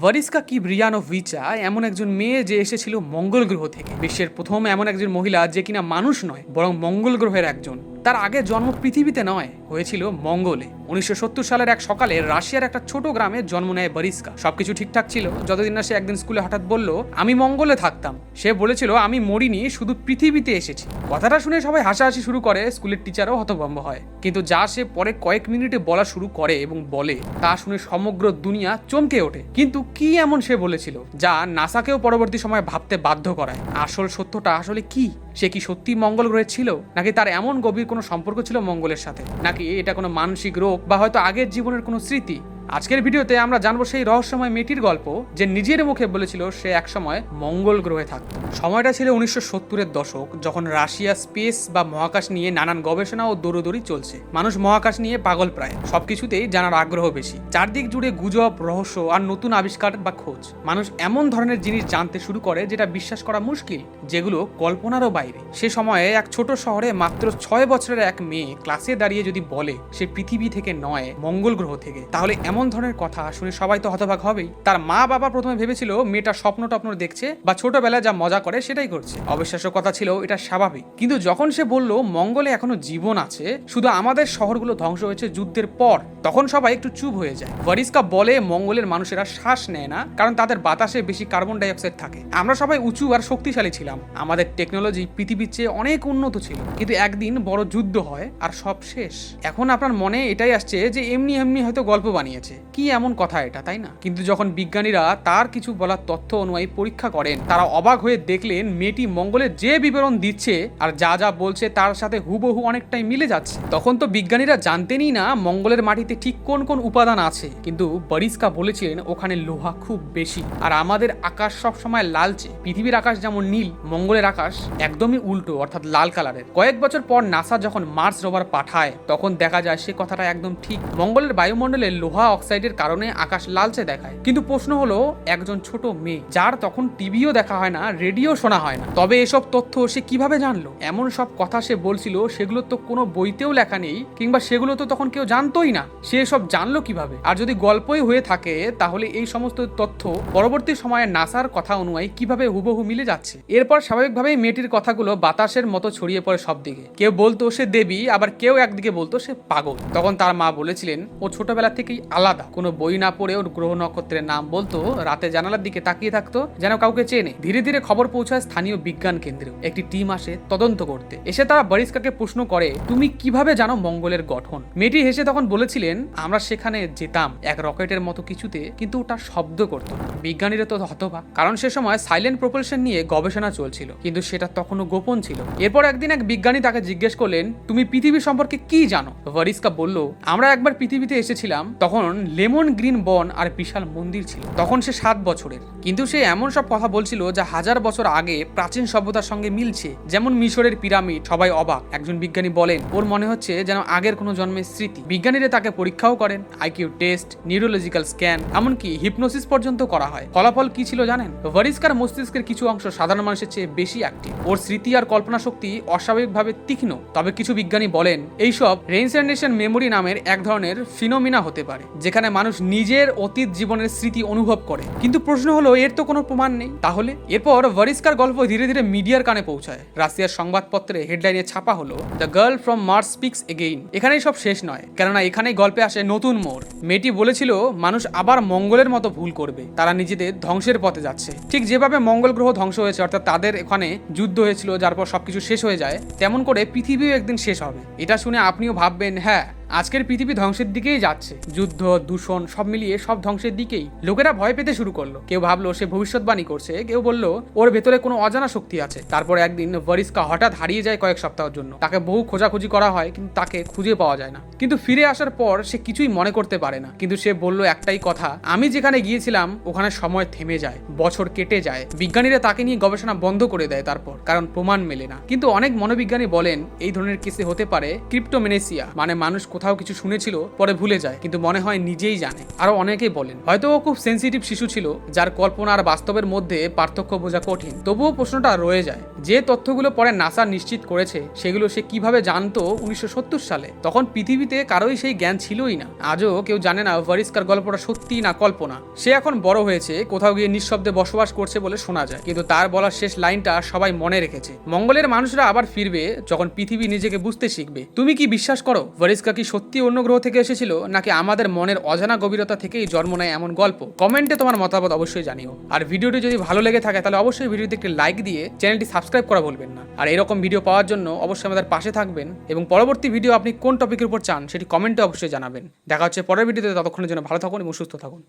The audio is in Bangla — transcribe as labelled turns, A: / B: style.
A: ভারিস্কা কি ব্রিয়ানোভিচা এমন একজন মেয়ে যে এসেছিল মঙ্গল গ্রহ থেকে। বিশ্বের প্রথম এমন একজন মহিলা যে কিনা মানুষ নয়, বরং মঙ্গল গ্রহের একজন। তার আগে জন্ম পৃথিবীতে নয়। হয়েছিল মঙ্গলে। উনিশশো সত্তর সালের এক সকালে রাশিয়ার একটা ছোট গ্রামে জন্ম নেয় বারিস্কা সবকিছু ঠিকঠাক ছিল। যতদিন না সে একদিন স্কুলে হঠাৎ বলল, আমি মঙ্গলে থাকতাম। সে বলেছিল, আমি মরিনি, শুধু পৃথিবীতে এসেছি। কথাটা শুনে সবাই হাসাহাসি শুরু করে, স্কুলের টিচারও হতভম্ব হয়। কিন্তু যা সে পরে কয়েক মিনিটে বলা শুরু করে এবং বলে, তা শুনে সমগ্র দুনিয়া চমকে ওঠে। কিন্তু কি এমন সে বলেছিল, যা নাসাকেও পরবর্তী সময় ভাবতে বাধ্য করায়? আসল সত্যটা আসলে কি? সে কি সত্যি মঙ্গল গ্রহে ছিল? নাকি তার এমন গভীর কোনো সম্পর্ক ছিল মঙ্গলের সাথে? নাকি এটা কোনো মানসিক রোগ বা হয়তো আগের জীবনের কোনো স্মৃতি। আজকের ভিডিওতে আমরা জানব সেই রহস্যময় মেয়েটির গল্প যে নিজের মুখে বলেছিল সে একসময় মঙ্গল গ্রহে থাকত। সময়টা ছিল উনিশশো সত্তরের দশক, যখন রাশিয়া, স্পেস বা মহাকাশ নিয়ে নানান গবেষণা ও দৌড়দৌড়ি চলছে। মানুষ মহাকাশ নিয়ে পাগল প্রায়। সবকিছুতেই জানার আগ্রহ বেশি। চারদিক জুড়ে গুজব, রহস্য আর নতুন আবিষ্কার বা খোঁজ। মানুষ এমন ধরনের জিনিস জানতে শুরু করে যেটা বিশ্বাস করা মুশকিল, যেগুলো কল্পনারও বাইরে। সে সময়ে এক ছোট শহরে মাত্র ছয় বছরের এক মেয়ে ক্লাসে দাঁড়িয়ে যদি বলে, সে পৃথিবী থেকে নয়, মঙ্গল গ্রহ থেকে, তাহলে এমন ধরনের কথা শুনে সবাই তো হতভাগ হবেই। তার মা বাবা প্রথমে ভেবেছিল, মেয়েটা স্বপ্ন টপ্ন দেখছে বা ছোটবেলায় যা মজা করে সেটাই করছে। অবিশ্বাস্য কথা ছিল, এটা স্বাভাবিক। কিন্তু যখন সে বলল, মঙ্গলে এখনও জীবন আছে, শুধু আমাদের শহরগুলো ধ্বংস হয়েছে যুদ্ধের পর, তখন সবাই একটু চুপ হয়ে যায়। ওয়ারিস্কা বলে, মঙ্গলের মানুষেরা শ্বাস নেয় না, কারণ তাদের বাতাসে বেশি কার্বন ডাইঅক্সাইড থাকে। আমরা সবাই উঁচু আর শক্তিশালী ছিলাম। আমাদের টেকনোলজি পৃথিবীর চেয়ে অনেক উন্নত ছিল। কিন্তু একদিন বড় যুদ্ধ হয় আর সব শেষ। এখন আপনার মনে এটাই আসছে যে, এমনি এমনি হয়তো গল্প বানিয়েছে। কি এমন কথা এটা, তাই না? কিন্তু যখন বিজ্ঞানীরা তার কিছু বলার তথ্য অনুযায়ী পরীক্ষা করেন, তারা অবাক হয়ে দেখলেন মেয়েটি মঙ্গলের যে বিবরণ দিচ্ছে আর যা যা বলছে তার সাথে হুবহু অনেকটাই মিলে যাচ্ছে। তখন তো বিজ্ঞানীরা জানতেনই না মঙ্গলের মাটিতে ঠিক কোন কোন উপাদান আছে। কিন্তু বরিস্কা বলেছিলেন ওখানে লোহা খুব বেশি। আর আমাদের আকাশ সব সময় লালচে। পৃথিবীর আকাশ যেমন নীল, মঙ্গলের আকাশ একদমই উল্টো, অর্থাৎ লাল কালারের। কয়েক বছর পর নাসা যখন মার্স রোভার পাঠায়, তখন দেখা যায় সে কথাটা একদম ঠিক। মঙ্গলের বায়ুমণ্ডলে লোহা অক্সাইডের কারণে আকাশ লালচে দেখায়। কিন্তু প্রশ্ন হলো, একজন ছোট মেয়ে, যার তখন টিভিও দেখা হয় না, রেডিও শোনা হয় না। তবে এসব তথ্য সে কীভাবে জানলো? এমন সব কথা সে বলছিল, সেগুলো তো কোনো বইতেও লেখা নেই, কিংবা সেগুলো তো তখন কেউ জানতোই না। সে সব জানলো কীভাবে? আর যদি গল্পই হয়ে থাকে, তাহলে এই সমস্ত তথ্য পরবর্তী সময়ে নাসার কথা অনুযায়ী কীভাবে হুবহু মিলে যাচ্ছে? এরপর স্বাভাবিকভাবেই মেয়েটির কথাগুলো বাতাসের মতো ছড়িয়ে পড়ে সব দিকে কেউ বলতো সে দেবী, আবার কেউ একদিকে বলতো সে পাগল। তখন তার মা বলেছিলেন, ও ছোটবেলা থেকেই আলাদা কোনো বই না পড়ে ওর গ্রহ নক্ষত্রের নাম বলতো, রাতে জানালার দিকে তাকিয়ে থাকতো, যেন কাউকে চেনে। ধীরে ধীরে খবর পৌঁছায় স্থানীয় বিজ্ঞান কেন্দ্রে। একটি টিম আসে তদন্ত করতে। এসে তারা বরিস্কাকে প্রশ্ন করে, তুমি কীভাবে জানো মঙ্গলের গঠন? মেয়েটি হেসে তখন বলেছিলেন, আমরা সেখানে যেতাম এক রকেটের মতো কিছুতে, কিন্তু ওটা শব্দ করতো। বিজ্ঞানীরা তো হতবা কারণ সে সময় সাইলেন্ট প্রপলশন নিয়ে গবেষণা চলছিল, কিন্তু সেটা তখনও গোপন ছিল। এরপর একদিন এক বিজ্ঞানী তাকে জিজ্ঞেস করলেন, তুমি পৃথিবী সম্পর্কে কি জানো? ভারিস্কা বলল, আমরা একবার পৃথিবীতে এসেছিলাম, তখন লেমন গ্রিন বন আর বিশাল মন্দির ছিল। তখন সে সাত বছরের। কিন্তু সে এমন সব কথা বলছিল যা হাজার বছর আগে প্রাচীন সভ্যতার সঙ্গে মিলছে। যেমন মিশরের পিরামিড, সবাই অবাক। একজন বিজ্ঞানী বলেন, ওর মনে হচ্ছে যেন আগের কোনো জন্মের স্মৃতি। বিজ্ঞানীরা তাকে পরীক্ষাও করেন, আইকিউ টেস্ট, নিউরোলজিক্যাল স্ক্যান, এমনকি হিপনোসিস পর্যন্ত করা হয়। ফলাফল কি ছিল জানেন? ভারিস্কার মস্তিষ্কের কিছু অংশ সাধারণ মানুষের চেয়ে বেশি অ্যাক্টিভ ওর স্মৃতি আর কল্পনা শক্তি অস্বাভাবিকভাবে তীক্ষ্ণ। তবে কিছু বিজ্ঞানী বলেন, এইসব রেইনসার্নেশন মেমোরি নামের এক ধরনের ফিনোমিনা হতে পারে, যেখানে মানুষ নিজের অতীত জীবনের স্মৃতি অনুভব করে। কিন্তু প্রশ্ন হলো এর তো কোনো প্রমাণ নেই। তাহলে? এরপর ভারিস্কার গল্প ধীরে ধীরে মিডিয়ার কানে পৌঁছায়। রাশিয়ার সংবাদপত্রে হেডলাইনে ছাপা হলো, the girl from Mars speaks again. এখানেই সব শেষ নয়, কেননা এখানেই গল্পে আসে নতুন মোড়। মেয়েটি বলেছিল, মানুষ আবার মঙ্গলের মতো ভুল করবে। তারা নিজেদের ধ্বংসের পথে যাচ্ছে। ঠিক যেভাবে মঙ্গল গ্রহ ধ্বংস হয়েছে, অর্থাৎ তাদের এখানে যুদ্ধ হয়েছিল, যার পর সবকিছু শেষ হয়ে যায়, তেমন করে পৃথিবীও একদিন শেষ হবে। এটা শুনে আপনিও ভাববেন হ্যাঁ আজকের পৃথিবী ধ্বংসের দিকেই যাচ্ছে। যুদ্ধ, দূষণ, সব মিলিয়ে সব ধ্বংসের দিকেই লোকেরা ভয় পেতে শুরু করল। কেউ ভাবলো সে ভবিষ্যৎবাণী করছে, কেউ বলল, ওর ভেতরে কোনো অজানা শক্তি আছে। তারপর একদিন ওয়ারিস্কা হঠাৎ হারিয়ে যায় কয়েক সপ্তাহের জন্য। তাকে বহু খোঁজাখুঁজি করা হয়, কিন্তু তাকে খুঁজে পাওয়া যায় না। কিন্তু ফিরে আসার পর সে কিছুই মনে করতে পারে না। কিন্তু সে বলল একটাই কথা, আমি যেখানে গিয়েছিলাম, ওখানে সময় থেমে যায়, বছর কেটে যায়। বিজ্ঞানীরা তাকে নিয়ে গবেষণা বন্ধ করে দেয় তারপর, কারণ প্রমাণ মেলে না। কিন্তু অনেক মনোবিজ্ঞানী বলেন, এই ধরনের কেসে হতে পারে ক্রিপ্টোমেনেসিয়া মানে মানুষ কোথাও কিছু শুনেছিল, পরে ভুলে যায়, কিন্তু মনে হয় নিজেই জানে। আরও অনেকেই বলেন, হয়তো ও খুব সেন্সিটিভ শিশু ছিল, যার কল্পনা আর বাস্তবের মধ্যে পার্থক্য বোঝা কঠিন। তবুও প্রশ্নটা রয়ে যায়, যে তথ্যগুলো পরে নাসা নিশ্চিত করেছে, সেগুলো সে কীভাবে জানতো উনিশশো সত্তর সালে? তখন পৃথিবীতে কারোই সেই জ্ঞান ছিলই না। আজও কেউ জানে না ভারিস্কার গল্পটা সত্যি না কল্পনা। সে এখন বড় হয়েছে, কোথাও গিয়ে নিঃশব্দে বসবাস করছে বলে শোনা যায়, কিন্তু তার বলার শেষ লাইনটা সবাই মনে রেখেছে। মঙ্গলের মানুষরা আবার ফিরবে, যখন পৃথিবী নিজেকে বুঝতে শিখবে। তুমি কি বিশ্বাস করো ভারিস্কা সত্যি অন্য গ্রহ থেকে এসেছিল, নাকি আমাদের মনের অজানা গভীরতা থেকেই জন্ম নেয় এমন গল্প? কমেন্টে তোমার মতামত অবশ্যই জানিও। আর ভিডিওটি যদি ভালো লেগে থাকে, তাহলে অবশ্যই ভিডিওতে একটি লাইক দিয়ে চ্যানেলটি সাবস্ক্রাইব করা ভুলবেন না। আর এরকম ভিডিও পাওয়ার জন্য অবশ্যই আমাদের পাশে থাকবেন এবং পরবর্তী ভিডিও আপনি কোন টপিকের উপর চান, সেটি কমেন্টে অবশ্যই জানাবেন। দেখা হচ্ছে পরের ভিডিওতে, ততক্ষণের জন্য ভালো থাকুন এবং সুস্থ থাকুন।